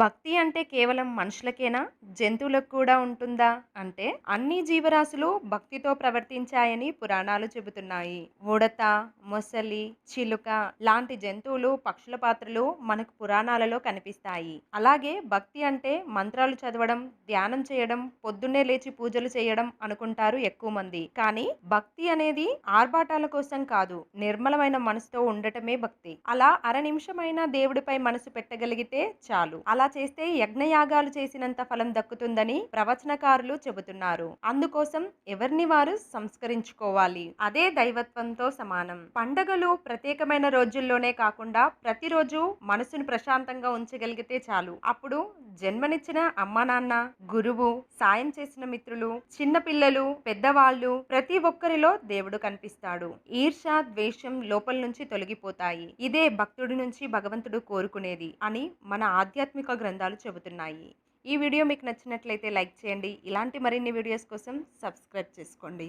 భక్తి అంటే కేవలం మనుషులకేనా? జంతువులకు కూడా ఉంటుందా? అంటే అన్ని జీవరాశులు భక్తితో ప్రవర్తించాయని పురాణాలు చెబుతున్నాయి. ఉడత మొసలి చిలుక లాంటి జంతువులు పక్షుల పాత్రలు మనకు పురాణాలలో కనిపిస్తాయి. అలాగే భక్తి అంటే మంత్రాలు చదవడం ధ్యానం చేయడం పొద్దున్నే లేచి పూజలు చేయడం అనుకుంటారు ఎక్కువ మంది. కానీ భక్తి అనేది ఆర్భాటాల కోసం కాదు నిర్మలమైన మనసుతో ఉండటమే భక్తి. అలా అర నిమిషమైనా దేవుడిపై మనసు పెట్టగలిగితే చాలు. అలా చేస్తే యజ్ఞయాగాలు చేసినంత ఫలం దక్కుతుందని ప్రవచనకారులు చెబుతున్నారు. అందుకోసం ఎవరిని వారు సంస్కరించుకోవాలి? అదే దైవత్వంతో సమానం. పండగలు ప్రత్యేకమైన రోజుల్లోనే కాకుండా ప్రతిరోజు మనసును ప్రశాంతంగా ఉంచగలిగితే చాలు. అప్పుడు జన్మనిచ్చిన అమ్మా నాన్న గురువు సాయం చేసిన మిత్రులు చిన్నపిల్లలు పెద్దవాళ్ళు ప్రతి ఒక్కరిలో దేవుడు కనిపిస్తాడు. ఈర్ష ద్వేషం లోపల నుంచి తొలగిపోతాయి. ఇదే భక్తుడి నుంచి భగవంతుడు కోరుకునేది అని మన ఆధ్యాత్మిక గ్రంథాలు చెబుతున్నాయి. ఈ వీడియో మీకు నచ్చినట్లయితే లైక్ చేయండి. ఇలాంటి మరిన్ని వీడియోస్ కోసం సబ్స్క్రైబ్ చేసుకోండి.